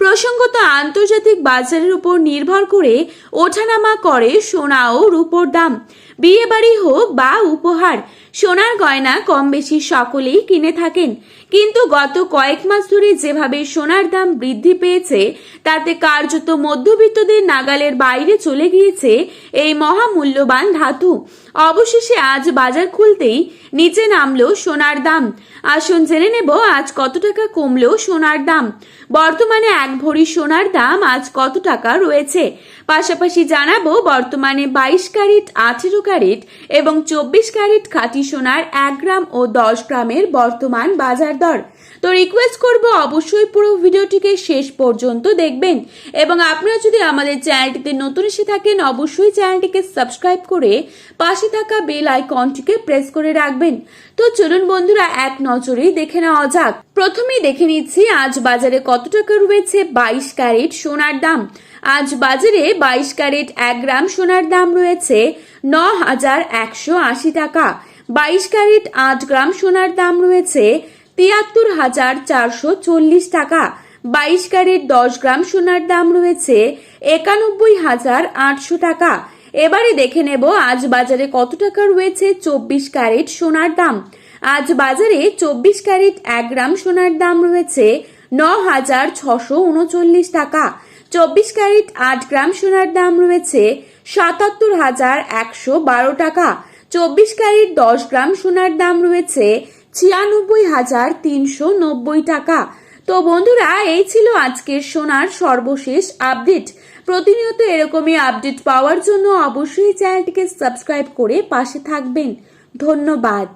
প্রসঙ্গত আন্তর্জাতিক বাজারের উপর নির্ভর করে ওঠানামা করে সোনা ও রূপোর দাম। বিয়ে বাড়ি হোক বা উপহার, সোনার গয়না কম বেশি সকলেই কিনে থাকেন। কিন্তু গত কয়েক মাস ধরে যেভাবে সোনার দাম বৃদ্ধি পেয়েছে, তাতে কার্যত মধ্যবিত্তদের নাগালের বাইরে চলে গিয়েছে এই মহামূল্যবান ধাতু। অবশেষে আজ বাজার খুলতেই নিচে নামলো সোনার দাম। আসুন জেনে নেব আজ কত টাকা কমলো সোনার দাম। বর্তমানে এক ভরি সোনার দাম আজ কত টাকা রয়েছে? পাশাপাশি জানাব বর্তমানে বাইশ ক্যারেট আঠেরো ক্যারেট এবং চব্বিশ ক্যারেট খাঁটি সোনার এক গ্রাম ও দশ গ্রামের বর্তমান বাজার দর। তো রিকোয়েস্ট করব অবশ্যই পুরো ভিডিওটিকে শেষ পর্যন্ত দেখবেন এবং আপনারা যদি আমাদের চ্যানেলটিতে নতুন এসে থাকেন, অবশ্যই চ্যানেলটিকে সাবস্ক্রাইব করে পাশে থাকা বেল আইকনটিকে প্রেস করে রাখবেন। তো চলুন বন্ধুরা, এক নজরেই দেখে নেওয়া যাক। প্রথমেই দেখে নিচ্ছি, আজ বাজারে কত টাকা রয়েছে বাইশ ক্যারেট সোনার দাম? আজ বাজারে বাইশ ক্যারেট এক গ্রাম সোনার দাম রয়েছে ন হাজার একশো আশি টাকা। বাইশ ক্যারেট আট গ্রাম সোনার দাম রয়েছে তিয়াত্তর হাজার চারশো চল্লিশ টাকা। বাইশ ক্যারেট দশ গ্রাম সোনার দাম রয়েছে একানব্বই হাজার আটশো টাকা। এবারে দেখে নেব, আজ বাজারে কত টাকা রয়েছে চব্বিশ ক্যারেট সোনার দাম। আজ বাজারে চব্বিশ ক্যারেট এক গ্রাম সোনার দাম রয়েছে ন হাজার ছশো উনচল্লিশ টাকা। চব্বিশ ক্যারেট আট গ্রাম সোনার দাম রয়েছে সাতাত্তর হাজার একশো বারো টাকা। চব্বিশ ক্যারেট দশ গ্রাম সোনার দাম রয়েছে ছিয়ানব্বই হাজার তিনশো নব্বই টাকা। তো বন্ধুরা, এই ছিল আজকের সোনার সর্বশেষ আপডেট। প্রতিনিয়ত এরকমই আপডেট পাওয়ার জন্য অবশ্যই চ্যানেলটিকে সাবস্ক্রাইব করে পাশে থাকবেন। ধন্যবাদ।